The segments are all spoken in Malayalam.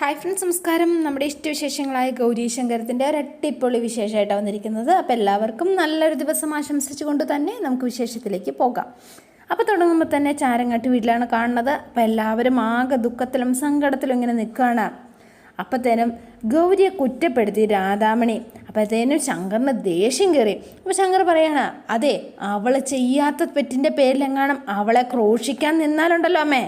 ഹായ് ഫ്രണ്ട്സ് നമസ്കാരം. നമ്മുടെ ഇഷ്ടവിശേഷങ്ങളായ ഗൗരി ശങ്കരത്തിന്റെ ഒരു അട്ടിപ്പൊളി വിശേഷമായിട്ടാണ് വന്നിരിക്കുന്നത്. അപ്പോൾ എല്ലാവർക്കും നല്ലൊരു ദിവസം ആശംസിച്ചുകൊണ്ട് തന്നെ നമുക്ക് വിശേഷത്തിലേക്ക് പോകാം. അപ്പോൾ തുടങ്ങുമ്പോൾ തന്നെ ചാരങ്ങാട്ട് വീട്ടിലാണ് കാണുന്നത്. അപ്പോൾ എല്ലാവരും ആകെ ദുഃഖത്തിലും സങ്കടത്തിലും ഇങ്ങനെ നിൽക്കുകയാണ്. അപ്പോഴത്തേനും ഗൗരിയെ കുറ്റപ്പെടുത്തി രാധാമണി. അപ്പോഴത്തേനും ശങ്കറിന് ദേഷ്യം കയറി. അപ്പോൾ ശങ്കർ പറയാണ് അതെ അവൾ ചെയ്യാത്ത തെറ്റിന്റെ പേരിലെങ്ങാനും അവളെ ക്രോഷിക്കാൻ നിന്നാലുണ്ടല്ലോ അമ്മേ.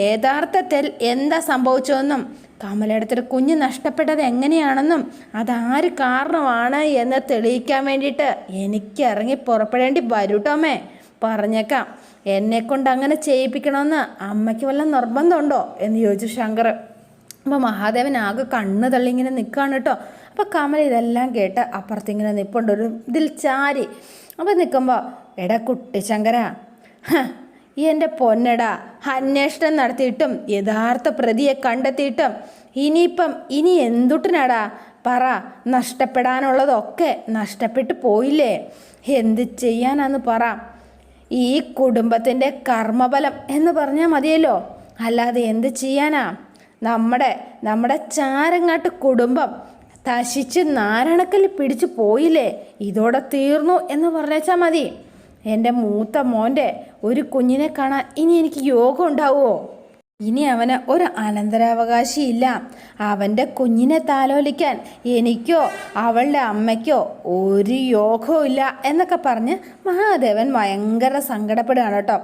യഥാർത്ഥത്തിൽ എന്താ സംഭവിച്ചതെന്നും കമലയിടത്തൊരു കുഞ്ഞ് നഷ്ടപ്പെട്ടത് എങ്ങനെയാണെന്നും അതാര് കാരണമാണ് എന്ന് തെളിയിക്കാൻ വേണ്ടിയിട്ട് എനിക്ക് ഇറങ്ങി പുറപ്പെടേണ്ടി വരൂട്ടോമേ പറഞ്ഞേക്കാം. എന്നെ കൊണ്ട് അങ്ങനെ ചെയ്യിപ്പിക്കണമെന്ന് അമ്മയ്ക്ക് വല്ല നിർബന്ധമുണ്ടോ? എന്ന് ചോദിച്ചു ശങ്കർ അപ്പോൾ മഹാദേവൻ ആകെ കണ്ണ് തള്ളി ഇങ്ങനെ നിൽക്കുകയാണ് കേട്ടോ. അപ്പോൾ കമൽ ഇതെല്ലാം കേട്ട് അപ്പുറത്തിങ്ങനെ നിൽപ്പുണ്ട് ഒരു ഇതിൽ ചാരി. അപ്പോൾ നിൽക്കുമ്പോൾ എടാ കുട്ടി ശങ്കര ഹ, ഈ എന്റെ പൊന്നട അന്വേഷണം നടത്തിയിട്ടും യഥാർത്ഥ പ്രതിയെ കണ്ടെത്തിയിട്ടും ഇനിയിപ്പം ഇനി എന്തുട്ടിനാടാ? പറ നഷ്ടപ്പെടാനുള്ളതൊക്കെ നഷ്ടപ്പെട്ടു പോയില്ലേ? എന്ത് ചെയ്യാനാന്ന് പറ. ഈ കുടുംബത്തിന്റെ കർമ്മബലം എന്ന് പറഞ്ഞാൽ മതിയല്ലോ. അല്ലാതെ എന്ത് ചെയ്യാനാ? നമ്മുടെ നമ്മുടെ ചാരങ്ങാട്ട് കുടുംബം തശിച്ച് നാരണക്കല്ല് പിടിച്ചു പോയില്ലേ? ഇതോടെ തീർന്നു എന്ന് പറഞ്ഞേച്ചാൽ മതി. എന്റെ മൂത്ത മോന്റെ ഒരു കുഞ്ഞിനെ കാണാൻ ഇനി എനിക്ക് യോഗം ഉണ്ടാവുമോ? ഇനി അവന് ഒരു അനന്തരാവകാശിയില്ല അവന്റെ കുഞ്ഞിനെ താലോലിക്കാൻ എനിക്കോ അവളുടെ അമ്മയ്ക്കോ ഒരു യോഗവും ഇല്ല എന്നൊക്കെ പറഞ്ഞ് മഹാദേവൻ ഭയങ്കര സങ്കടപ്പെടുകയാണ് കേട്ടോ.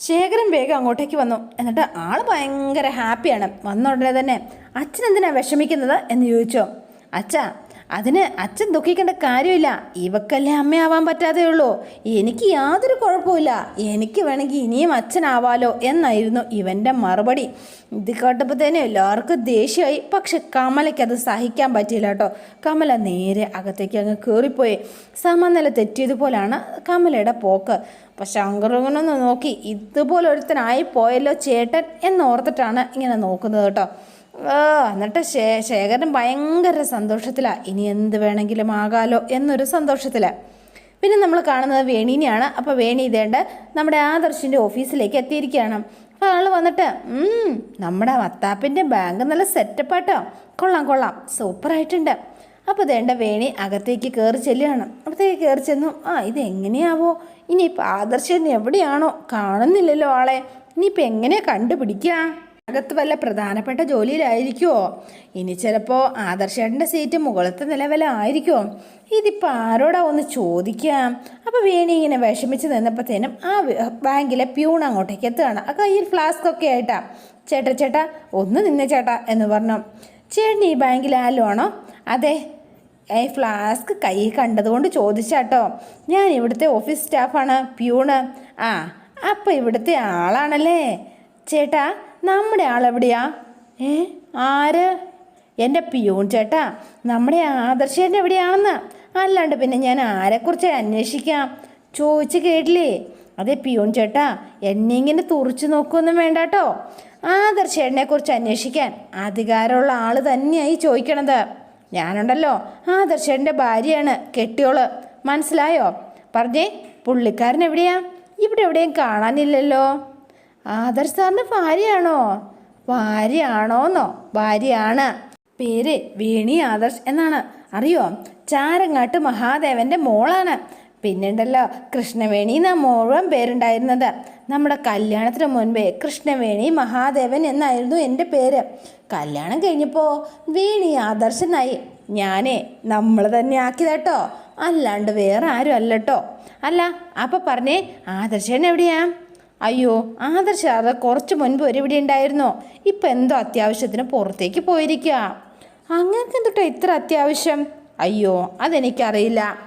ശേഖരൻ വേഗം അങ്ങോട്ടേക്ക് വന്നു. എന്നിട്ട് ആൾ ഭയങ്കര ഹാപ്പിയാണ്. വന്ന ഉടനെ തന്നെ അച്ഛൻ എന്തിനാണ് വിഷമിക്കുന്നത് എന്ന് ചോദിച്ചോ. അച്ഛാ അതിന് അച്ഛൻ ദുഃഖിക്കേണ്ട കാര്യമില്ല. ഇവക്കല്ലേ അമ്മയാവാൻ പറ്റാതേ ഉള്ളൂ. എനിക്ക് യാതൊരു കുഴപ്പമില്ല എനിക്ക് വേണമെങ്കിൽ ഇനിയും അച്ഛനാവാലോ എന്നായിരുന്നു ഇവന്റെ മറുപടി. ഇത് കേട്ടപ്പോൾ തന്നെ എല്ലാവർക്കും ദേഷ്യമായി. പക്ഷെ കമലയ്ക്ക് അത് സഹിക്കാൻ പറ്റിയില്ല കേട്ടോ. കമല നേരെ അകത്തേക്ക് അങ്ങ് കയറിപ്പോയി സമനില തെറ്റിയതുപോലാണ് കമലയുടെ പോക്ക്. പക്ഷെ ശങ്കരങ്ങനൊന്ന് നോക്കി. ഇതുപോലെ ഒരുത്തനായി പോയല്ലോ ചേട്ടൻ എന്നോർത്തിട്ടാണ് ഇങ്ങനെ നോക്കുന്നത് കേട്ടോ. എന്നിട്ട് ശേ ശേഖരൻ ഭയങ്കര സന്തോഷത്തിലാണ് ഇനി എന്ത് വേണമെങ്കിലും ആകാലോ എന്നൊരു സന്തോഷത്തിലാണ് പിന്നെ നമ്മൾ കാണുന്നത് വേണീനെയാണ്. അപ്പോൾ വേണി ഇതേണ്ട നമ്മുടെ ആദർശിന്റെ ഓഫീസിലേക്ക് എത്തിയിരിക്കുകയാണ്. അപ്പോൾ ആൾ വന്നിട്ട് "ഉം, നമ്മുടെ വത്താപ്പിന്റെ ബാങ്ക് നല്ല സെറ്റപ്പാട്ടോ. കൊള്ളാം കൊള്ളാം. സൂപ്പറായിട്ടുണ്ട്. അപ്പോൾ ഇതേണ്ട വേണി അകത്തേക്ക് കയറി ചെല്ലുകയാണ്. അപ്പോഴത്തേക്ക് കയറി ചെന്നു ആ ഇതെങ്ങനെയാവോ? ഇനിയിപ്പോൾ ആദർശൻ എവിടെയാണോ? കാണുന്നില്ലല്ലോ ആളെ. ഇനിയിപ്പോൾ എങ്ങനെയാണ് കണ്ടുപിടിക്കുക അകത്ത് വല്ല പ്രധാനപ്പെട്ട ജോലിയിലായിരിക്കുമോ ഇനി ചിലപ്പോൾ ആദർശേട്ടന്റെ സീറ്റ് മുകളത്തെ നിലവിലായിരിക്കുമോ ഇതിപ്പോൾ ആരോടാ ഒന്ന് ചോദിക്കാം? അപ്പോൾ വേണി ഇങ്ങനെ വിഷമിച്ച് നിന്നപ്പോഴത്തേനും ആ ബാങ്കിലെ പ്യൂൺ അങ്ങോട്ടേക്ക് എത്തുകയാണ്. ആ കയ്യിൽ ഫ്ലാസ്ക് ഒക്കെ ആയിട്ടാ. ചേട്ടാ ചേട്ടാ ഒന്ന് നിന്നെ ചേട്ടാ എന്ന് പറഞ്ഞു. ചേട്ടൻ ഈ ബാങ്കിൽ ആണോ? അതെ ഈ ഫ്ലാസ്ക് കൈ കണ്ടതുകൊണ്ട് ചോദിച്ചാട്ടോ. ഞാൻ ഇവിടുത്തെ ഓഫീസ് സ്റ്റാഫാണ് പ്യൂണ്. ആ അപ്പോൾ ഇവിടുത്തെ ആളാണല്ലേ? ചേട്ടാ നമ്മുടെ ആളെവിടെയാ ഏ? ആര്? എന്റെ പിയൂൺ ചേട്ടാ നമ്മുടെ ആദർശേട്ടൻ എവിടെയാണെന്ന്. അല്ലാണ്ട് പിന്നെ ഞാൻ ആരെക്കുറിച്ച് അന്വേഷിക്കാം? ചോദിച്ച് കേട്ടില്ലേ? അതെ പിയൂൺ ചേട്ടാ എന്നെ ഇങ്ങനെ തുറച്ചു നോക്കൊന്നും വേണ്ട കേട്ടോ ആദർശേട്ടനെ കുറിച്ച് അന്വേഷിക്കാൻ അധികാരമുള്ള ആൾ തന്നെയായി ചോദിക്കണത്. ഞാനുണ്ടല്ലോ ആദർശേട്ടന്റെ ഭാര്യയാണ് കെട്ടിയോൾ. മനസ്സിലായോ? പറഞ്ഞേ പുള്ളിക്കാരൻ എവിടെയാ? ഇവിടെ എവിടെയും കാണാനില്ലല്ലോ. ആദർശ് സാറിന്റെ ഭാര്യയാണോ? ഭാര്യയാണോന്നോ? ഭാര്യയാണ്. പേര് വേണി ആദർശ് എന്നാണ്. അറിയോ? ചാരങ്ങാട്ട് മഹാദേവന്റെ മോളാണ്. പിന്നെയുണ്ടല്ലോ കൃഷ്ണവേണി എന്ന മുഴുവൻ പേരുണ്ടായിരുന്നത്. നമ്മുടെ കല്യാണത്തിന് മുൻപേ കൃഷ്ണവേണി മഹാദേവൻ എന്നായിരുന്നു എന്റെ പേര്. കല്യാണം കഴിഞ്ഞപ്പോൾ വേണി ആദർശനായി. ഞാനേ നമ്മൾ തന്നെ ആക്കിയതാട്ടോ. അല്ലാണ്ട് വേറെ ആരും അല്ല അപ്പം പറഞ്ഞേ ആദർശൻ എവിടെയാ? അയ്യോ ആദർശ അത് കുറച്ച് മുൻപ് ഒരു ഇവിടെ ഉണ്ടായിരുന്നോ? ഇപ്പം എന്തോ അത്യാവശ്യത്തിന് പുറത്തേക്ക് പോയിരിക്കുക അങ്ങനത്തെ എന്തുട്ടോ ഇത്ര അത്യാവശ്യം? അയ്യോ അതെനിക്കറിയില്ല.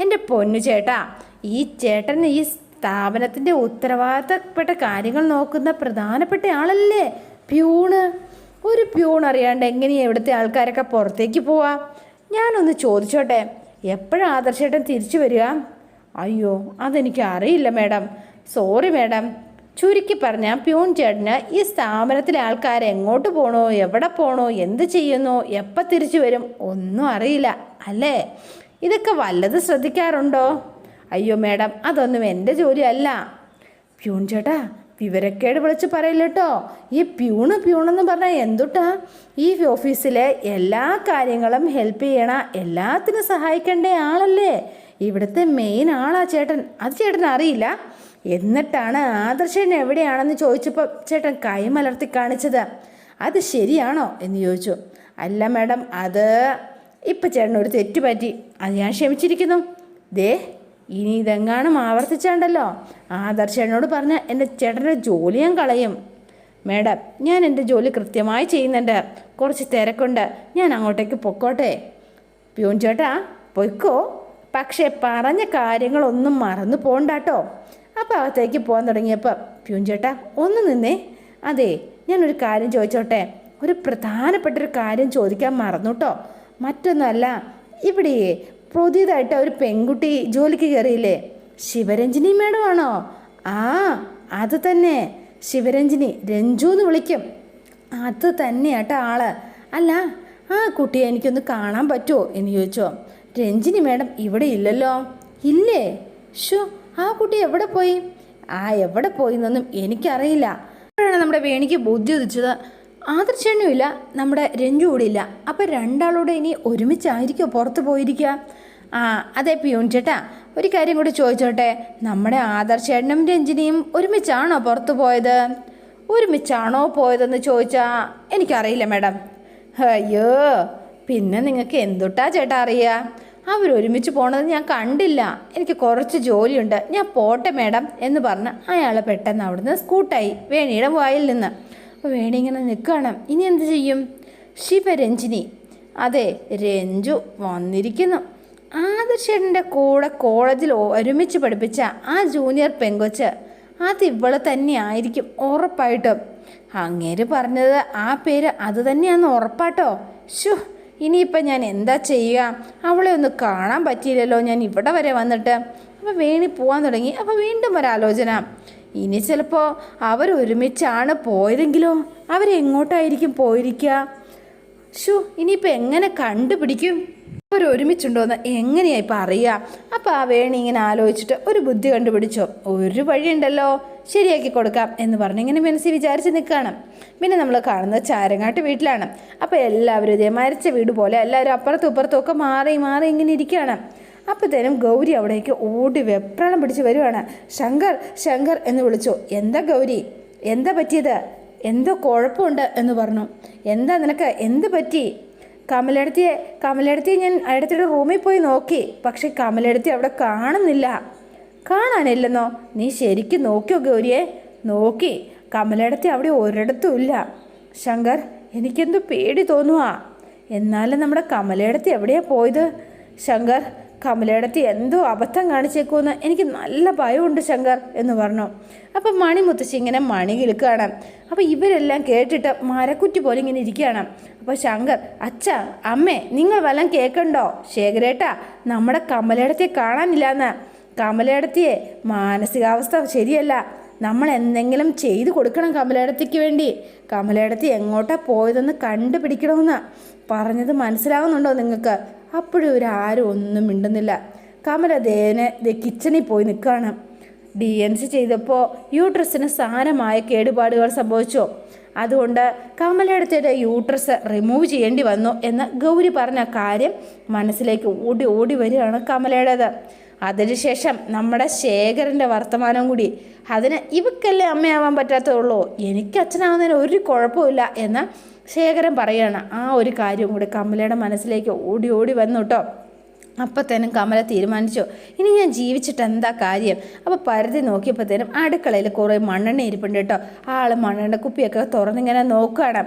എന്റെ പൊന്നു ചേട്ടാ ഈ ചേട്ടൻ ഈ സ്ഥാപനത്തിന്റെ ഉത്തരവാദിത്തപ്പെട്ട കാര്യങ്ങൾ നോക്കുന്ന പ്രധാനപ്പെട്ട ആളല്ലേ? പ്യൂണ്. ഒരു പ്യൂൺ അറിയാണ്ട് എങ്ങനെയാണ് ഇവിടുത്തെ ആൾക്കാരൊക്കെ പുറത്തേക്ക് പോവാ? ഞാനൊന്ന് ചോദിച്ചോട്ടെ എപ്പോഴാണ് ആദർശേട്ടൻ തിരിച്ചു വരിക? അയ്യോ അതെനിക്ക് അറിയില്ല മാഡം. സോറി മാഡം ചുരുക്കി പറഞ്ഞാൽ പ്യൂൺ ചേട്ടന് ഈ സ്ഥാപനത്തിലെ ആൾക്കാർ എങ്ങോട്ട് പോണോ എവിടെ പോണോ എന്ത് ചെയ്യുന്നു എപ്പോൾ തിരിച്ചു വരും ഒന്നും അറിയില്ല അല്ലേ? ഇതൊക്കെ വല്ലത് ശ്രദ്ധിക്കാറുണ്ടോ? അയ്യോ മാഡം അതൊന്നും എന്റെ ജോലിയല്ല. പ്യൂൺ ചേട്ടാ വിവരക്കേട് വിളിച്ച് പറയില്ല ഈ പ്യൂണ് പ്യൂണെന്ന് പറഞ്ഞാൽ എന്തുട്ടാ? ഈ ഓഫീസിലെ എല്ലാ കാര്യങ്ങളും ഹെൽപ്പ് ചെയ്യണ എല്ലാത്തിനും സഹായിക്കേണ്ട ആളല്ലേ? ഇവിടുത്തെ മെയിൻ ആളാ ചേട്ടൻ. അത് ചേട്ടൻ അറിയില്ല എന്നിട്ടാണ് ആദർശൻ എവിടെയാണെന്ന് ചോദിച്ചപ്പോൾ ചേട്ടൻ കൈമലർത്തി കാണിച്ചത്. അത് ശരിയാണോ? എന്ന് ചോദിച്ചു. അല്ല മാഡം അത് ഇപ്പം ചേട്ടൻ ഒരു തെറ്റ് പറ്റി. അത് ഞാൻ ക്ഷമിച്ചിരിക്കുന്നു. ദേ ഇനി ഇതെങ്ങാനും ആവർത്തിച്ചാണ്ടല്ലോ. ആദർശനോട് പറഞ്ഞ എന്റെ ചേട്ടന്റെ ജോലി ഞാൻ കളയും. മാഡം ഞാൻ എന്റെ ജോലി കൃത്യമായി ചെയ്യുന്നുണ്ട്. കുറച്ച് തിരക്കുണ്ട്. ഞാൻ അങ്ങോട്ടേക്ക് പൊക്കോട്ടെ. പ്യൂൺ ചേട്ടാ പൊയ്ക്കോ. പക്ഷേ പറഞ്ഞ കാര്യങ്ങളൊന്നും മറന്നു പോണ്ടാട്ടോ. അപ്പോൾ അകത്തേക്ക് പോകാൻ തുടങ്ങിയപ്പോൾ പ്യൂഞ്ചേട്ട ചേട്ടാ ഒന്ന് നിന്നേ. അതെ ഞാനൊരു കാര്യം ചോദിച്ചോട്ടെ? ഒരു പ്രധാനപ്പെട്ട ഒരു കാര്യം ചോദിക്കാൻ മറന്നു കേട്ടോ മറ്റൊന്നുമല്ല ഇവിടെ പുതിയതായിട്ട് ഒരു പെൺകുട്ടി ജോലിക്ക് കയറിയില്ലേ? ശിവരഞ്ജിനി മാഡം ആണോ ആ അത് തന്നെ. ശിവരഞ്ജിനി രഞ്ജു എന്ന് വിളിക്കും. അത് തന്നെയാട്ടോ ആൾ. അല്ല ആ കുട്ടിയെ എനിക്കൊന്ന് കാണാൻ പറ്റുമോ? എന്ന് ചോദിച്ചോ. രഞ്ജിനി മാഡം ഇവിടെ ഇല്ലല്ലോ. ഇല്ലേ? ഷോ ആ കുട്ടി എവിടെ പോയി? ആ എവിടെ പോയി എന്നൊന്നും എനിക്കറിയില്ല. അപ്പോഴാണ് നമ്മുടെ വേണിക്ക് ബുദ്ധി ഉദിച്ചത്. ആദർശനുമില്ല നമ്മുടെ രഞ്ജു കൂടി ഇല്ല അപ്പം രണ്ടാളോടെ ഇനി ഒരുമിച്ചായിരിക്കുമോ പുറത്ത് പോയിരിക്കുക? ആ അതെ പിയൂൺ ചേട്ടാ. ഒരു കാര്യം കൂടി ചോദിച്ചോട്ടെ? നമ്മുടെ ആദർശേട്ടനും രഞ്ജിനിയും ഒരുമിച്ചാണോ പുറത്ത് പോയത്? ഒരുമിച്ചാണോ പോയതെന്ന് ചോദിച്ചാൽ എനിക്കറിയില്ല മാഡം. അയ്യോ പിന്നെ നിങ്ങൾക്ക് എന്തുട്ടാ ചേട്ടാ അറിയുക അവരൊരുമിച്ച് പോണത് ഞാൻ കണ്ടില്ല. എനിക്ക് കുറച്ച് ജോലിയുണ്ട്. ഞാൻ പോട്ടെ മേഡം എന്ന് പറഞ്ഞ് അയാൾ പെട്ടെന്ന് അവിടുന്ന് സ്കൂട്ടായി വേണിയുടെ വായിൽ നിന്ന്. അപ്പോൾ വേണി ഇങ്ങനെ നിൽക്കുകയാണ് ഇനി എന്ത് ചെയ്യും? ശിവരഞ്ജിനി അതെ രഞ്ജു വന്നിരിക്കുന്നു. ആദർശേട്ടന്റെ കൂടെ കോളേജിൽ ഒരുമിച്ച് പഠിപ്പിച്ച ആ ജൂനിയർ പെങ്കൊച്ച് അത് ഇവൾ തന്നെ ആയിരിക്കും ഉറപ്പായിട്ടും. അങ്ങേര് പറഞ്ഞത് ആ പേര് അത് തന്നെയാണെന്ന് ഉറപ്പാട്ടോ. ഷു ഇനിയിപ്പം ഞാൻ എന്താ ചെയ്യുക? അവളെ ഒന്ന് കാണാൻ പറ്റിയില്ലല്ലോ ഞാൻ ഇവിടെ വരെ വന്നിട്ട്. അപ്പോൾ വേണി പോകാൻ തുടങ്ങി. അപ്പോൾ വീണ്ടും ഒരാലോചന. ഇനി ചിലപ്പോൾ അവർ ഒരുമിച്ചാണ് പോയതെങ്കിലോ? അവരെങ്ങോട്ടായിരിക്കും പോയിരിക്കുക? ഷു ഇനിയിപ്പോൾ എങ്ങനെ കണ്ടുപിടിക്കും? അവർ ഒരുമിച്ചുണ്ടോയെന്ന് എങ്ങനെയാ ഇപ്പം അറിയുക അപ്പോൾ ആ വേണി ഇങ്ങനെ ആലോചിച്ചിട്ട് ഒരു ബുദ്ധി കണ്ടുപിടിച്ചോ. ഒരു വഴിയുണ്ടല്ലോ ശരിയാക്കി കൊടുക്കാം എന്ന് പറഞ്ഞ് ഇങ്ങനെ മനസ്സിൽ വിചാരിച്ച് നിൽക്കുകയാണ് പിന്നെ നമ്മൾ കാണുന്നത് ചാരങ്ങാട്ട് വീട്ടിലാണ്. അപ്പോൾ എല്ലാവരും ഇതേ മരിച്ച വീട് പോലെ എല്ലാവരും അപ്പുറത്തും ഇപ്പുറത്തും ഒക്കെ മാറി മാറി ഇങ്ങനെ ഇരിക്കുകയാണ്. അപ്പോഴത്തേനും ഗൗരി അവിടേക്ക് ഓടി വെപ്രാളം പിടിച്ച് വരുവാണ്. ശങ്കർ ശങ്കർ എന്ന് വിളിച്ചു. എന്താ ഗൗരി? എന്താ പറ്റിയത്? എന്തോ കുഴപ്പമുണ്ട് എന്ന് പറഞ്ഞു. എന്താ നിനക്ക്? എന്ത് പറ്റി? കമലെടുത്തിയെ കമലെടുത്തി ഞാൻ അടുത്തിടെ റൂമിൽ പോയി നോക്കി. പക്ഷെ കമലെടുത്തി അവിടെ കാണുന്നില്ല. കാണാനില്ലെന്നോ? നീ ശരിക്കും നോക്കിയോ ഗൗരിയെ? നോക്കി. കമലെടുത്തി അവിടെ ഒരിടത്തും ഇല്ല. ശങ്കർ എനിക്കെന്തോ പേടി തോന്നുവാ. എന്നാലും നമ്മുടെ കമലയിടത്തി എവിടെയാ പോയത്? ശങ്കർ കമലയിടത്തി എന്തോ അബദ്ധം കാണിച്ചേക്കുമെന്ന് എനിക്ക് നല്ല ഭയമുണ്ട് ശങ്കർ എന്ന് പറഞ്ഞു. അപ്പം മണി മുത്തശ്ശി ഇങ്ങനെ മണി കിളുക്കുകയാണ്. അപ്പം ഇവരെല്ലാം കേട്ടിട്ട് മരക്കുറ്റി പോലെ ഇങ്ങനെ ഇരിക്കുകയാണ്. അപ്പോൾ ശങ്കർ അച്ഛ അമ്മേ നിങ്ങൾ വല്ലതും കേൾക്കണ്ടോ? ശേഖരേട്ടാ നമ്മുടെ കമലയിടത്തെ കാണാനില്ലാന്ന്. കമലയിടത്തിയെ മാനസികാവസ്ഥ ശരിയല്ല. നമ്മൾ എന്തെങ്കിലും ചെയ്തു കൊടുക്കണം കമലയിടത്തിക്ക് വേണ്ടി. കമലയിടത്തി എങ്ങോട്ടാ പോയതെന്ന് കണ്ടുപിടിക്കണമെന്ന് പറഞ്ഞത് മനസ്സിലാവുന്നുണ്ടോ നിങ്ങൾക്ക്? അപ്പോഴും ഇവരാരും ഒന്നും മിണ്ടുന്നില്ല. കമല ദേനെ കിച്ചണിൽ പോയി നിൽക്കുകയാണ് ഡി എൻ സി ചെയ്തപ്പോൾ യൂട്രസിന് സാരമായ കേടുപാടുകൾ സംഭവിച്ചു. അതുകൊണ്ട് കമലയുടെ യൂട്രസ് റിമൂവ് ചെയ്യേണ്ടി വന്നു എന്ന് ഗൗരി പറഞ്ഞ കാര്യം മനസ്സിലേക്ക് ഓടി ഓടി വരികയാണ് കമലയുടേത്. അതിനുശേഷം നമ്മുടെ ശേഖരന്റെ വർത്തമാനം കൂടി. അതിന് ഇവക്കല്ലേ അമ്മയാവാൻ പറ്റാത്തതുള്ളൂ. എനിക്ക് അച്ഛനാവുന്നതിന് ഒരു കുഴപ്പമില്ല എന്ന് ശേഖരൻ പറയാണ് ആ ഒരു കാര്യം കൂടി കമലയുടെ മനസ്സിലേക്ക് ഓടി ഓടി വന്നു കേട്ടോ അപ്പത്തേനും കമല തീരുമാനിച്ചു ഇനി ഞാൻ ജീവിച്ചിട്ട് എന്താ കാര്യം? അപ്പോൾ പരിധി നോക്കിയപ്പോഴത്തേനും അടുക്കളയിൽ കുറേ മണ്ണെണ്ണ ഇരിപ്പുണ്ട് കേട്ടോ ആൾ മണ്ണെണ്ണ കുപ്പിയൊക്കെ തുറന്നിങ്ങനെ നോക്കുകയാണ്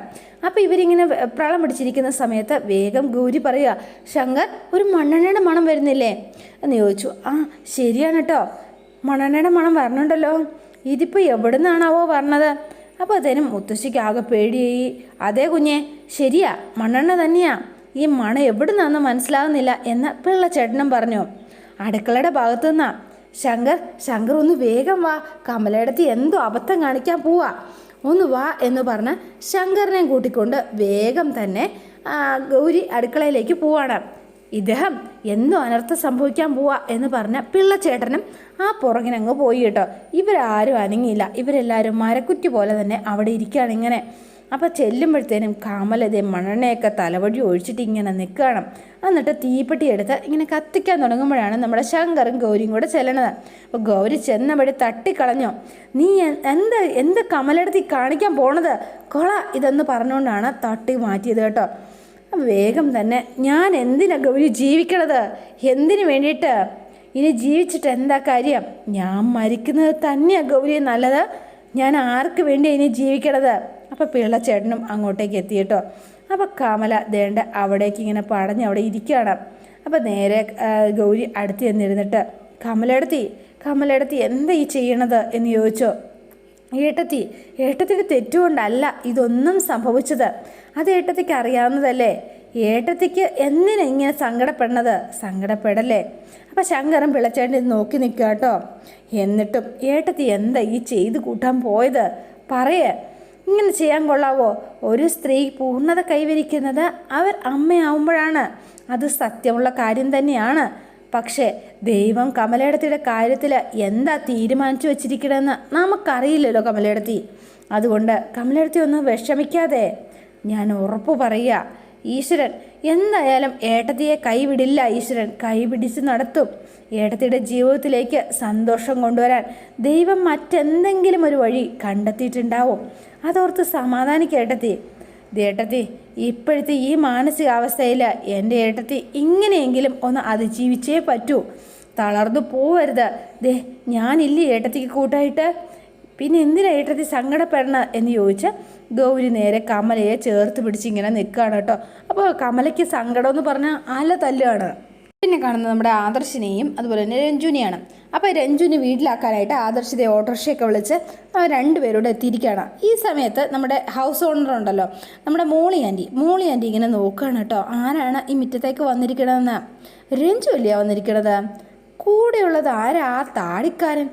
അപ്പോൾ ഇവരിങ്ങനെ പ്രളം പിടിച്ചിരിക്കുന്ന സമയത്ത് വേഗം ഗൗരി പറയുക ശങ്കർ ഒരു മണ്ണെണ്ണയുടെ മണം വരുന്നില്ലേ? എന്ന് ചോദിച്ചു ആ ശരിയാണ് കേട്ടോ മണ്ണെണ്ണയുടെ മണം വരണുണ്ടല്ലോ. ഇതിപ്പോൾ എവിടെ നിന്നാണാവോ പറഞ്ഞത് അപ്പോൾ അതിനും മുത്തശ്ശിക്ക് ആകെ പേടിയായി. അതേ കുഞ്ഞെ ശരിയാ മണ്ണെണ്ണ തന്നെയാ. ഈ മണ എവിടുന്നാന്ന് മനസ്സിലാകുന്നില്ല എന്ന് പിള്ളച്ചേട്ടനും പറഞ്ഞു. അടുക്കളയുടെ ഭാഗത്തു നിന്നാ. ശങ്കർ ശങ്കർ ഒന്ന് വേഗം വാ. കമലയിടത്ത് എന്തോ അബദ്ധം കാണിക്കാൻ പോവാ. ഒന്ന് വാ എന്ന് പറഞ്ഞ് ശങ്കറിനെയും കൂട്ടിക്കൊണ്ട് വേഗം തന്നെ ഗൗരി അടുക്കളയിലേക്ക് പോവാണ്. ഇദ്ദേഹം എന്തോ അനർത്ഥം സംഭവിക്കാൻ പോവാ എന്ന് പറഞ്ഞ പിള്ളച്ചേട്ടനും ആ പുറകിനങ്ങ് പോയി കേട്ടോ. ഇവരാരും അനങ്ങിയില്ല. ഇവരെല്ലാവരും മരക്കുറ്റി പോലെ തന്നെ അവിടെ ഇരിക്കുകയാണ് ഇങ്ങനെ. അപ്പോൾ ചെല്ലുമ്പോഴത്തേനും കാമലതെ മണ്ണെണ്ണയൊക്കെ തലവഴി ഒഴിച്ചിട്ട് ഇങ്ങനെ നിൽക്കണം എന്നിട്ട് തീപ്പെട്ടി എടുത്ത് ഇങ്ങനെ കത്തിക്കാൻ തുടങ്ങുമ്പോഴാണ് നമ്മുടെ ശങ്കറും ഗൗരിയും കൂടെ ചെല്ലണത്. അപ്പോൾ ഗൗരി ചെന്നപടി തട്ടിക്കളഞ്ഞോ. നീ എന്ത് എന്ത് കമലെടുത്ത് കാണിക്കാൻ പോണത്? കൊള ഇതെന്ന് പറഞ്ഞുകൊണ്ടാണ് തട്ടി മാറ്റിയത് കേട്ടോ. വേഗം തന്നെ ഞാൻ എന്തിനാ ഗൗരി ജീവിക്കണത്? എന്തിനു വേണ്ടിയിട്ട്? ഇനി ജീവിച്ചിട്ട് എന്താ കാര്യം? ഞാൻ മരിക്കുന്നത് തന്നെയാണ് ഗൗരി നല്ലത്. ഞാൻ ആർക്ക് വേണ്ടി ഇനി ജീവിക്കണത്? അപ്പോൾ പിള്ളച്ചേട്ടനും അങ്ങോട്ടേക്ക് എത്തി കേട്ടോ. അപ്പോൾ കമല ദേണ്ട അവിടേക്ക് ഇങ്ങനെ പടഞ്ഞ് അവിടെ ഇരിക്കുകയാണ്. അപ്പോൾ നേരെ ഗൗരി അടുത്ത് ചെന്നിരുന്നിട്ട് കമലെടുത്തി കമലെടുത്തി എന്താ ഈ ചെയ്യണത്? എന്ന് ചോദിച്ചോ. ഏട്ടത്തി ഏട്ടത്തിന്റെ തെറ്റുകൊണ്ടല്ല ഇതൊന്നും സംഭവിച്ചത്. അത് ഏട്ടത്തിക്ക് അറിയാവുന്നതല്ലേ? ഏട്ടത്തിക്ക് എന്തിനാ ഇങ്ങനെ സങ്കടപ്പെടണത് സങ്കടപ്പെടല്ലേ? അപ്പം ശങ്കരൻ പിളച്ചേണ്ടി നോക്കി നിൽക്കുക കേട്ടോ. എന്നിട്ടും ഏട്ടത്തി എന്താ ഈ ചെയ്ത് കൂട്ടാൻ പോയത്? പറയേ. ഇങ്ങനെ ചെയ്യാൻ കൊള്ളാവോ? ഒരു സ്ത്രീ പൂർണത കൈവരിക്കുന്നത് അവർ അമ്മയാവുമ്പോഴാണ്. അത് സത്യമുള്ള കാര്യം തന്നെയാണ്. പക്ഷേ ദൈവം കമലയിടത്തിയുടെ കാര്യത്തിൽ എന്താ തീരുമാനിച്ചു വച്ചിരിക്കണമെന്ന് നമുക്കറിയില്ലല്ലോ കമലയിടത്തി അതുകൊണ്ട് കമലയിടത്തി ഒന്ന് വിഷമിക്കാതെ. ഞാൻ ഉറപ്പ് പറയുക. ഈശ്വരൻ എന്തായാലും ഏട്ടത്തിയെ കൈവിടില്ല ഈശ്വരൻ. കൈപിടിച്ച് നടത്തും. ഏട്ടത്തിയുടെ ജീവിതത്തിലേക്ക് സന്തോഷം കൊണ്ടുവരാൻ ദൈവം മറ്റെന്തെങ്കിലും ഒരു വഴി കണ്ടെത്തിയിട്ടുണ്ടാവും. അതോർത്ത് സമാധാനിക്കുക ഏട്ടത്തി. ഏട്ടത്തി ഇപ്പോഴത്തെ ഈ മാനസികാവസ്ഥയിൽ എന്റെ ഏട്ടത്തി ഇങ്ങനെയെങ്കിലും ഒന്ന് അതിജീവിച്ചേ പറ്റൂ. തളർന്നു പോവരുത്. ദേ ഞാനില്ലേ ഏട്ടത്തിക്ക് കൂട്ടായിട്ട്? പിന്നെ എന്തിനാ ഏട്ടത്തി സങ്കടപ്പെടണ എന്ന് ചോദിച്ച് ഗൗരി നേരെ കമലയെ ചേർത്ത് പിടിച്ച് ഇങ്ങനെ നിൽക്കുകയാണ് കേട്ടോ. അപ്പോൾ കമലയ്ക്ക് സങ്കടം എന്ന് പറഞ്ഞാൽ അല തല്ലുകയാണ് പിന്നെ കാണുന്നത് നമ്മുടെ ആദർശിനെയും അതുപോലെ തന്നെ രഞ്ജുനെയാണ്. അപ്പോൾ രഞ്ജുനെ വീട്ടിലാക്കാനായിട്ട് ആദർശിതെ ഓട്ടോറിക്ഷയൊക്കെ വിളിച്ച് രണ്ടുപേരോട് എത്തിയിരിക്കുകയാണ്. ഈ സമയത്ത് നമ്മുടെ ഹൗസ് ഓണർ ഉണ്ടല്ലോ നമ്മുടെ മോളി ആന്റി. മോളി ആന്റി ഇങ്ങനെ നോക്കുകയാണ് കേട്ടോ. ആരാണ് ഈ മുറ്റത്തേക്ക് വന്നിരിക്കണതെന്ന്? രഞ്ജു അല്ലയോ വന്നിരിക്കണത്? കൂടെയുള്ളത് ആരാ? താടിക്കാരൻ.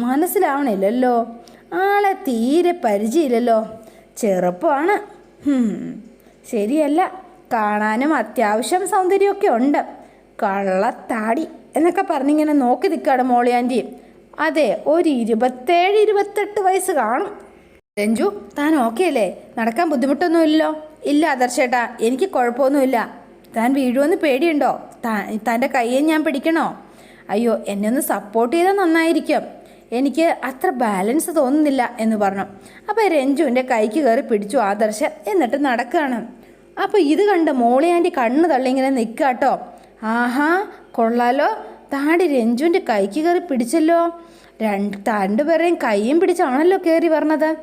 മനസ്സിലാവണില്ലല്ലോ. ആളെ തീരെ പരിചയമില്ലല്ലോ. ചെറുപ്പമാണ്. ശരിയല്ല. കാണാനും അത്യാവശ്യം സൗന്ദര്യമൊക്കെ ഉണ്ട്. കള്ളത്താടി എന്നൊക്കെ പറഞ്ഞിങ്ങനെ നോക്കി നിൽക്കുകയാണ് മോളി അതെ ഒരു ഇരുപത്തേഴ് ഇരുപത്തെട്ട് വയസ്സ് കാണും. രഞ്ജു താൻ ഓക്കെ അല്ലേ? നടക്കാൻ ബുദ്ധിമുട്ടൊന്നുമില്ലല്ലോ? ഇല്ല ആദർശേട്ടാ എനിക്ക് കുഴപ്പമൊന്നുമില്ല. താൻ വീഴുമെന്ന് പേടിയുണ്ടോ? താ തന്റെ കയ്യെ ഞാൻ പിടിക്കണോ? അയ്യോ എന്നെ ഒന്ന് സപ്പോർട്ട് ചെയ്താൽ നന്നായിരിക്കും. എനിക്ക് അത്ര ബാലൻസ് തോന്നുന്നില്ല എന്ന് പറഞ്ഞു. അപ്പോൾ രഞ്ജുവിന്റെ കൈക്ക് കയറി പിടിച്ചു ആദർശ എന്നിട്ട് നടക്കുകയാണ് അപ്പോൾ ഇത് കണ്ട് മോളി ആന്റി കണ്ണ് തള്ളി ഇങ്ങനെ നിൽക്കുക കേട്ടോ ആഹാ കൊള്ളാലോ. താടി രഞ്ജുവിന്റെ കൈക്ക് കയറി പിടിച്ചല്ലോ. രണ്ട് രണ്ടുപേരെയും കൈയും പിടിച്ചാണല്ലോ കയറി പറഞ്ഞത്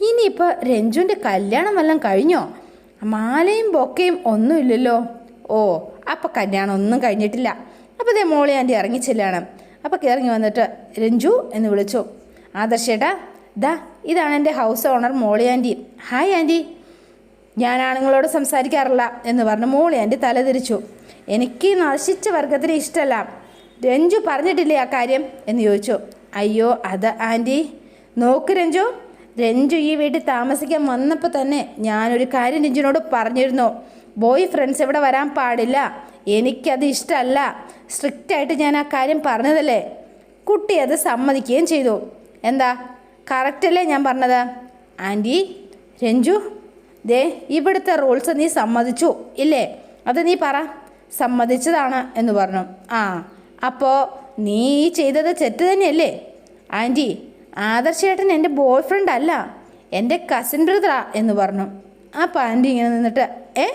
ഇനിയിപ്പോൾ രഞ്ജുവിന്റെ കല്യാണം വല്ലതും കഴിഞ്ഞോ? മാലയും ബൊക്കയും ഒന്നുമില്ലല്ലോ. ഓ അപ്പം കല്യാണം ഒന്നും കഴിഞ്ഞിട്ടില്ല. അപ്പോൾ ഇതേ മോളി ആന്റി ഇറങ്ങിച്ചെല്ലാണ് അപ്പോൾ ഇറങ്ങി വന്നിട്ട് രഞ്ജു എന്ന് വിളിച്ചു. ആദർശേട്ടാ ദാ ഇതാണ് എന്റെ house owner Molly aunty hi aunty ഞാൻ ആണുങ്ങളോട് സംസാരിക്കാറില്ല എന്ന് പറഞ്ഞ് മോളി ആന്റി തലതിരിച്ചു. എനിക്ക് നശിച്ച വർഗത്തിന് ഇഷ്ടമല്ല. രഞ്ജു പറഞ്ഞിട്ടില്ലേ ആ കാര്യം? എന്ന് ചോദിച്ചു. അയ്യോ അത് ആന്റി നോക്ക് രഞ്ജു. രഞ്ജു ഈ വീട്ടിൽ താമസിക്കാൻ വന്നപ്പോൾ തന്നെ ഞാനൊരു കാര്യം രഞ്ജുനോട് പറഞ്ഞിരുന്നു. ബോയ് ഫ്രണ്ട്സ് ഇവിടെ വരാൻ പാടില്ല. എനിക്കത് ഇഷ്ടമല്ല സ്ട്രിക്റ്റായിട്ട് ഞാൻ ആ കാര്യം പറഞ്ഞതല്ലേ? കുട്ടി അത് സമ്മതിക്കുകയും ചെയ്തു. എന്താ? കറക്റ്റല്ലേ ഞാൻ പറഞ്ഞത്? ആന്റി രഞ്ജു ദേ ഇവിടുത്തെ റൂൾസ് നീ സമ്മതിച്ചു ഇല്ലേ? അത് നീ പറ. സമ്മതിച്ചതാണ് എന്ന് പറഞ്ഞു. ആ അപ്പോൾ നീ ചെയ്തത് തെറ്റ് തന്നെയല്ലേ? ആന്റി ആദർശേട്ടൻ എന്റെ ബോയ് ഫ്രണ്ട് അല്ല എന്റെ കസിൻ ബ്രദറാ എന്ന് പറഞ്ഞു. അപ്പോൾ ആന്റി ഇങ്ങനെ നിന്നിട്ട് ഏ?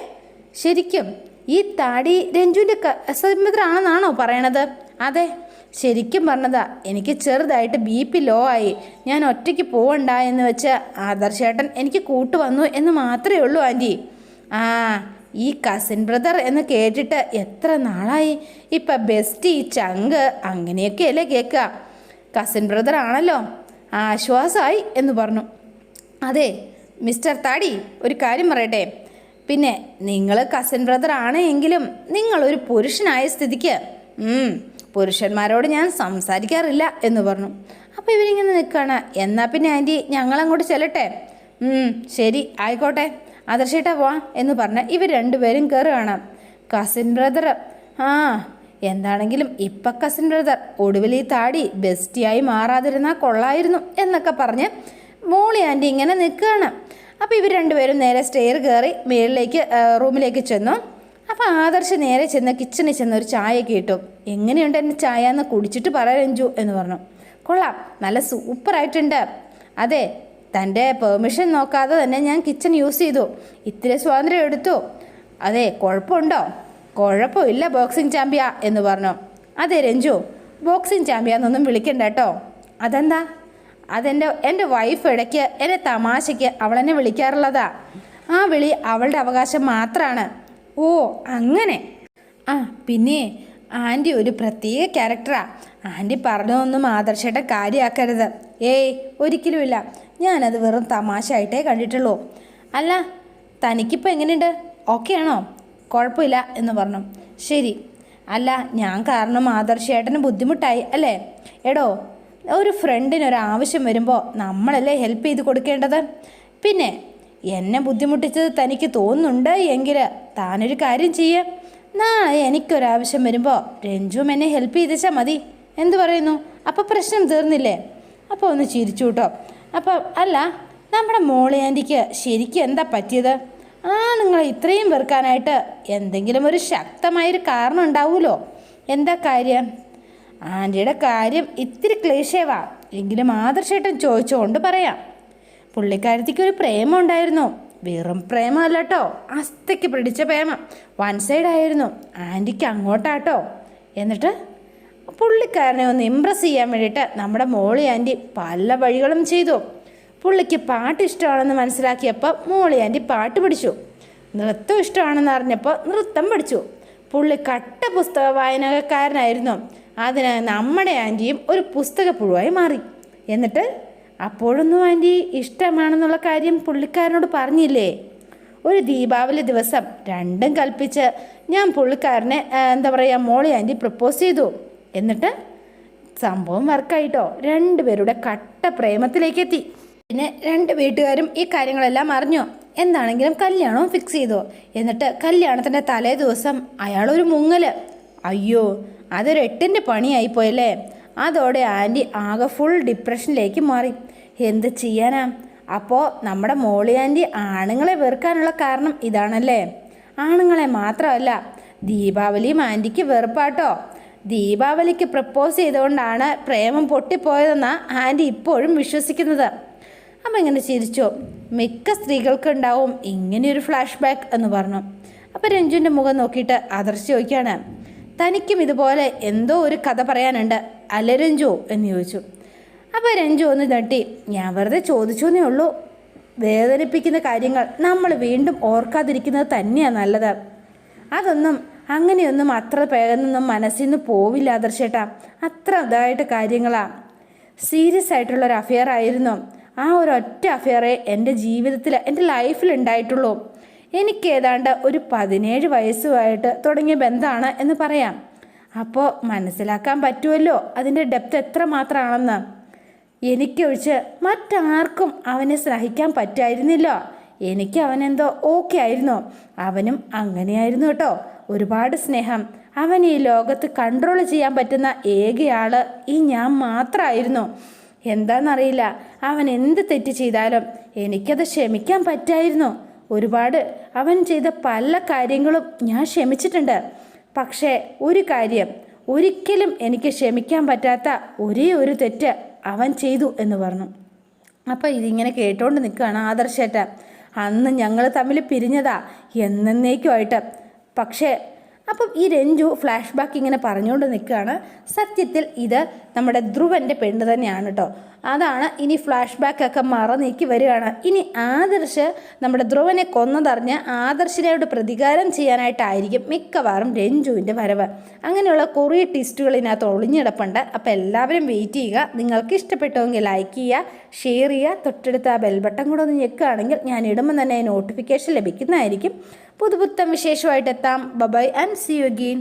ശരിക്കും ഈ താടി രഞ്ജുവിന്റെ കസിൻ ബ്രദറാണെന്നാണോ പറയണത്? അതെ ശരിക്കും പറഞ്ഞതാ. എനിക്ക് ചെറുതായിട്ട് ബി പി ലോ ആയി. ഞാൻ ഒറ്റയ്ക്ക് പോവണ്ട എന്ന് വെച്ച് ആദർശേട്ടൻ എനിക്ക് കൂട്ടു വന്നു എന്ന് മാത്രമേ ഉള്ളൂ ആന്റി. ആ ഈ കസിൻ ബ്രദർ എന്ന് കേട്ടിട്ട് എത്ര നാളായി? ഇപ്പം ബെസ്റ്റ് ചങ്ക് അങ്ങനെയൊക്കെയല്ലേ കേൾക്കുക കസിൻ ബ്രദർ ആണല്ലോ. ആശ്വാസമായി എന്ന് പറഞ്ഞു. അതെ മിസ്റ്റർ താടി ഒരു കാര്യം പറയട്ടെ. പിന്നെ നിങ്ങൾ കസൻ ബ്രദർ ആണ് എങ്കിലും നിങ്ങളൊരു പുരുഷനായ സ്ഥിതിക്ക് പുരുഷന്മാരോട് ഞാൻ സംസാരിക്കാറില്ല എന്ന് പറഞ്ഞു. അപ്പോൾ ഇവരിങ്ങനെ നിൽക്കുകയാണ് എന്നാൽ പിന്നെ ആന്റി ഞങ്ങളങ്ങോട്ട് ചെല്ലട്ടെ? ശരി ആയിക്കോട്ടെ. ആദർശേട്ടാ പോവാ എന്ന് പറഞ്ഞ് ഇവർ രണ്ടുപേരും കയറുകയാണ് കസിൻ ബ്രദർ ആ എന്താണെങ്കിലും ഇപ്പൊ കസിൻ ബ്രദർ ഒടുവിൽ ഈ താടി ബെസ്റ്റിയായി മാറാതിരുന്നാൽ കൊള്ളായിരുന്നു എന്നൊക്കെ പറഞ്ഞ് മോളി ആന്റി ഇങ്ങനെ നിൽക്കുകയാണ് അപ്പോൾ ഇവർ രണ്ടുപേരും നേരെ സ്റ്റെയർ കയറി മേളിലേക്ക് റൂമിലേക്ക് ചെന്നു. അപ്പോൾ ആദർശ് നേരെ ചെന്ന് കിച്ചണിൽ ചെന്ന് ഒരു ചായ കേട്ടു എങ്ങനെയുണ്ട് എന്റെ ചായ എന്ന് കുടിച്ചിട്ട് പറ രഞ്ജു എന്ന് പറഞ്ഞു. കൊള്ളാം നല്ല സൂപ്പറായിട്ടുണ്ട് അതെ തന്റെ പെർമിഷൻ നോക്കാതെ തന്നെ ഞാൻ കിച്ചൺ യൂസ് ചെയ്തു. ഇത്തിരി സ്വാതന്ത്ര്യം എടുത്തു. അതെ കുഴപ്പമുണ്ടോ? കുഴപ്പമില്ല ബോക്സിംഗ് ചാമ്പ്യ എന്ന് പറഞ്ഞു. അതെ രഞ്ജു ബോക്സിംഗ് ചാമ്പ്യ എന്നൊന്നും വിളിക്കണ്ട കേട്ടോ. അതെന്താ? അതെന്റെ എന്റെ വൈഫ് ഇടയ്ക്ക് എന്നെ തമാശയ്ക്ക് അവളെന്നെ വിളിക്കാറുള്ളതാ. ആ വിളി അവളുടെ അവകാശം മാത്രമാണ് ഓ അങ്ങനെ. ആ പിന്നെ ആന്റി ഒരു പ്രത്യേക ക്യാരക്ടറാ ആന്റി പറഞ്ഞതൊന്നും ആദർശയുടെ കാര്യമാക്കരുത് ഏയ് ഒരിക്കലുമില്ല. ഞാനത് വെറും തമാശ ആയിട്ടേ കണ്ടിട്ടുള്ളൂ. അല്ല തനിക്കിപ്പോൾ എങ്ങനെയുണ്ട്? ഓക്കെ ആണോ? കുഴപ്പമില്ല എന്ന് പറഞ്ഞു. ശരി. അല്ല ഞാൻ കാരണം ആദർശേട്ടന് ബുദ്ധിമുട്ടായി അല്ലേ? എടോ ഒരു ഫ്രണ്ടിന് ഒരു ആവശ്യം വരുമ്പോൾ നമ്മളല്ലേ ഹെൽപ്പ് ചെയ്ത് കൊടുക്കേണ്ടത്? പിന്നെ എന്നെ ബുദ്ധിമുട്ടിച്ചത് തനിക്ക് തോന്നുന്നുണ്ട് എങ്കിൽ താനൊരു കാര്യം ചെയ്യ. നാളെ എനിക്കൊരാവശ്യം വരുമ്പോൾ രഞ്ജുവും എന്നെ ഹെൽപ്പ് ചെയ്തച്ചാൽ മതി. എന്തു പറയുന്നു? അപ്പോൾ പ്രശ്നം തീർന്നില്ലേ? അപ്പോൾ ഒന്ന് ചിരിച്ചു കേട്ടോ. അപ്പം അല്ല നമ്മുടെ മോളി ആന്റിക്ക് ശരിക്കും എന്താ പറ്റിയത്? ആ നിങ്ങൾ ഇത്രയും വെറുക്കാനായിട്ട് എന്തെങ്കിലും ഒരു ശക്തമായൊരു കാരണം ഉണ്ടാവുമല്ലോ എന്താ കാര്യം? ആന്റിയുടെ കാര്യം ഇത്തിരി ക്ലേശേവാ. എങ്കിലും ആദർശേട്ടൻ ചോദിച്ചുകൊണ്ട് പറയാം. പുള്ളിക്കാരത്തിക്ക് ഒരു പ്രേമം ഉണ്ടായിരുന്നു വെറും പ്രേമല്ല കേട്ടോ അസ്ഥയ്ക്ക് പിടിച്ച പ്രേമം. വൺ സൈഡ് ആയിരുന്നു. ആന്റിക്ക് അങ്ങോട്ടാട്ടോ. എന്നിട്ട് പുള്ളിക്കാരനെ ഒന്ന് ഇമ്പ്രസ് ചെയ്യാൻ വേണ്ടിയിട്ട് നമ്മുടെ മോളി ആന്റി പല വഴികളും ചെയ്തു. പുള്ളിക്ക് പാട്ട് ഇഷ്ടമാണെന്ന് മനസ്സിലാക്കിയപ്പോൾ മോളി ആന്റി പാട്ട് പഠിച്ചു. നൃത്തം ഇഷ്ടമാണെന്ന് അറിഞ്ഞപ്പോൾ നൃത്തം പഠിച്ചു. പുള്ളി കട്ട പുസ്തക വായനക്കാരനായിരുന്നു. അതിന് നമ്മുടെ ആന്റിയും ഒരു പുസ്തക പുഴുവായി മാറി. എന്നിട്ട് അപ്പോഴൊന്നും ആന്റി ഇഷ്ടമാണെന്നുള്ള കാര്യം പുള്ളിക്കാരനോട് പറഞ്ഞില്ലേ? ഒരു ദീപാവലി ദിവസം രണ്ടും കൽപ്പിച്ച് ഞാൻ പുള്ളിക്കാരനെ എന്താ പറയുക മോളി ആന്റി പ്രപ്പോസ് ചെയ്തു. എന്നിട്ട് സംഭവം വർക്കായിട്ടോ. രണ്ടുപേരുടെ കട്ട പ്രേമത്തിലേക്ക് എത്തി പിന്നെ രണ്ട് വീട്ടുകാരും ഈ കാര്യങ്ങളെല്ലാം അറിഞ്ഞു. എന്താണെങ്കിലും കല്യാണവും ഫിക്സ് ചെയ്തു. എന്നിട്ട് കല്യാണത്തിന്റെ തലേ ദിവസം അയാളൊരു മുങ്ങൽ അയ്യോ അതൊരു എട്ടിന്റെ പണിയായിപ്പോയല്ലേ അതോടെ ആന്റി ആകെ ഫുൾ ഡിപ്രഷനിലേക്ക് മാറി. എന്ത് ചെയ്യാനാ? അപ്പോൾ നമ്മുടെ മോളി ആന്റി ആണുങ്ങളെ വെറുക്കാനുള്ള കാരണം ഇതാണല്ലേ? ആണുങ്ങളെ മാത്രമല്ല ദീപാവലിയും ആന്റിക്ക് വെറുപ്പാട്ടോ. ദീപാവലിക്ക് പ്രപ്പോസ് ചെയ്തുകൊണ്ടാണ് പ്രേമം പൊട്ടിപ്പോയതെന്നാണ് ആന്റി ഇപ്പോഴും വിശ്വസിക്കുന്നത്. അപ്പം ഇങ്ങനെ ചിരിച്ചു. മിക്ക സ്ത്രീകൾക്കുണ്ടാവും ഇങ്ങനെയൊരു ഫ്ലാഷ് ബാക്ക് എന്ന് പറഞ്ഞു. അപ്പം രഞ്ജുവിന്റെ മുഖം നോക്കിയിട്ട് ആദർശ് ചോദിക്കുകയാണ് തനിക്കും ഇതുപോലെ എന്തോ ഒരു കഥ പറയാനുണ്ട് അല്ല രഞ്ജു? എന്ന് ചോദിച്ചു. അപ്പോൾ രഞ്ജു ഒന്ന് തട്ടി ഞാൻ വെറുതെ ചോദിച്ചു എന്നേ ഉള്ളൂ. വേദനിപ്പിക്കുന്ന കാര്യങ്ങൾ നമ്മൾ വീണ്ടും ഓർക്കാതിരിക്കുന്നത് തന്നെയാണ് നല്ലത്. അതൊന്നും അങ്ങനെയൊന്നും അത്ര പേഗന്നൊന്നും മനസ്സിൽ നിന്ന് പോവില്ല ആദർശേട്ടാ അത്ര ഇതായിട്ട് കാര്യങ്ങളാണ് സീരിയസ് ആയിട്ടുള്ളൊരു അഫെയർ ആയിരുന്നു. ആ ഒരു ഒറ്റ അഫെയറേ എന്റെ ജീവിതത്തിൽ എന്റെ ലൈഫിൽ ഉണ്ടായിട്ടുള്ളൂ എനിക്ക് ഏതാണ്ട് ഒരു പതിനേഴ് വയസ്സുമായിട്ട് തുടങ്ങിയ ബന്ധമാണ് എന്ന് പറയാം. അപ്പോൾ മനസ്സിലാക്കാൻ പറ്റുമല്ലോ അതിന്റെ ഡെപ്ത് എത്ര മാത്രമാണെന്ന്. എനിക്കൊഴിച്ച് മറ്റാർക്കും അവനെ സ്നേഹിക്കാൻ പറ്റായിരുന്നില്ല. എനിക്ക് അവനെന്തോ ഓക്കെ ആയിരുന്നു. അവനും അങ്ങനെയായിരുന്നു കേട്ടോ. ഒരുപാട് സ്നേഹം. അവൻ ഈ ലോകത്ത് കൺട്രോൾ ചെയ്യാൻ പറ്റുന്ന ഏകയാൾ ഈ ഞാൻ മാത്രമായിരുന്നു എന്താണെന്നറിയില്ല അവൻ എന്ത് തെറ്റ് ചെയ്താലും എനിക്കത് ക്ഷമിക്കാൻ പറ്റായിരുന്നു. ഒരുപാട് അവൻ ചെയ്ത പല കാര്യങ്ങളും ഞാൻ ക്ഷമിച്ചിട്ടുണ്ട്. പക്ഷേ ഒരു കാര്യം ഒരിക്കലും എനിക്ക് ക്ഷമിക്കാൻ പറ്റാത്ത ഒരേ ഒരു തെറ്റ് അവൻ ചെയ്തു എന്ന് പറഞ്ഞു. അപ്പോൾ ഇതിങ്ങനെ കേട്ടോണ്ട് നിൽക്കുകയാണ് ആദർശേട്ട അന്ന് ഞങ്ങൾ തമ്മിൽ പിരിഞ്ഞതാ എന്നേക്കുമായിട്ട്. പക്ഷേ അപ്പം ഈ രഞ്ജു ഫ്ലാഷ് ബാക്ക് ഇങ്ങനെ പറഞ്ഞുകൊണ്ട് നിൽക്കുകയാണ്. സത്യത്തിൽ ഇത് നമ്മുടെ ധ്രുവന്റെ പെണ്ണ് തന്നെയാണ് കേട്ടോ അതാണ് ഇനി ഫ്ലാഷ് ബാക്കൊക്കെ മറ മറന്നീക്കി വരികയാണ്. ഇനി ആദർശ് നമ്മുടെ ധ്രുവനെ കൊന്നതറിഞ്ഞ് ആദർശിനോട് പ്രതികാരം ചെയ്യാനായിട്ടായിരിക്കും മിക്കവാറും രഞ്ജുവിന്റെ വരവ്. അങ്ങനെയുള്ള കുറേ ടിസ്റ്റുകൾ ഇതിനകത്ത് ഒളിഞ്ഞിടപ്പുണ്ട്. അപ്പോൾ എല്ലാവരും വെയിറ്റ് ചെയ്യുക. നിങ്ങൾക്ക് ഇഷ്ടപ്പെട്ടുവെങ്കിൽ ലൈക്ക് ചെയ്യുക ഷെയർ ചെയ്യുക. തൊട്ടടുത്ത ആ ബെൽ ബട്ടൺ കൂടെ ഒന്ന് ഞെക്കുകയാണെങ്കിൽ ഞാൻ ഇടുമ്പോൾ തന്നെ നോട്ടിഫിക്കേഷൻ ലഭിക്കുന്നതായിരിക്കും. പുതുപുത്തൻ വിശേഷമായിട്ട് എത്താം bye and see you again